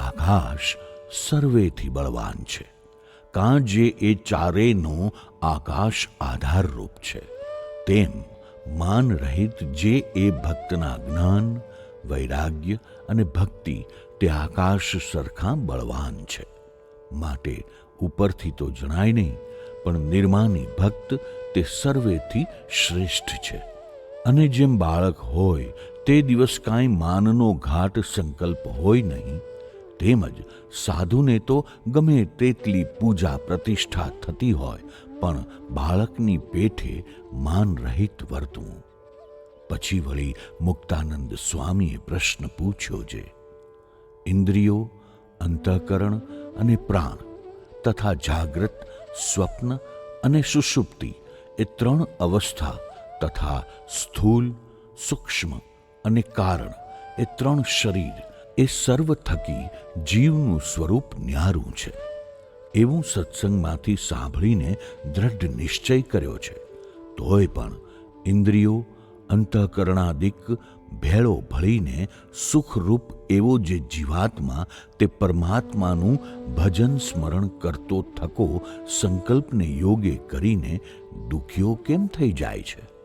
આકાશ સર્વેથી બળવાન છે. કાં જે એ ચારેયનો આકાશ આધારરૂપ છે. તેમ માન રહિત જે એ ભક્તના જ્ઞાન, વૈરાગ્ય અને ભક્તિ તે આકાશ સરખા બળવાન છે. માટે ઉપરથી તો જણાય નહીં, પણ નિર્માની ભક્ત તે સર્વેથી શ્રેષ્ઠ છે. અને જેમ બાળક હોય, તે દિવસ કાંઈ માનનો ઘાટ સંકલ્પ હોય નહીં તેમજ સાધુને તો ગમે તેટલી પૂજા પ્રતિષ્ઠા થતી હોય, પણ બાળકની પેઠે માન રહિત વર્તવું. પછી વળી મુક્તાનંદ સ્વામીએ પ્રશ્ન પૂછ્યો છે ઇન્દ્રિયો, અંતઃકરણ અને પ્રાણ તથા જાગ્રત, સ્વપ્ન અને સુષુપ્તિ એ ત્રણ અવસ્થા તથા સ્થૂલ, સૂક્ષ્મ અને કારણ એ ત્રણ શરીર એ સર્વ થકી જીવનું સ્વરૂપ ન્યારું છે. એવું સત્સંગમાંથી સાંભળીને દ્રઢ નિશ્ચય કર્યો છે. તોય પણ ઇન્દ્રિયો, અંતઃકરણાદિક ભેળો ભળીને સુખરૂપ એવો જે જીવાત્મા તે પરમાત્માનું ભજન સ્મરણ કરતો થકો સંકલ્પને યોગે કરીને દુખ્યો કેમ થઈ જાય છે?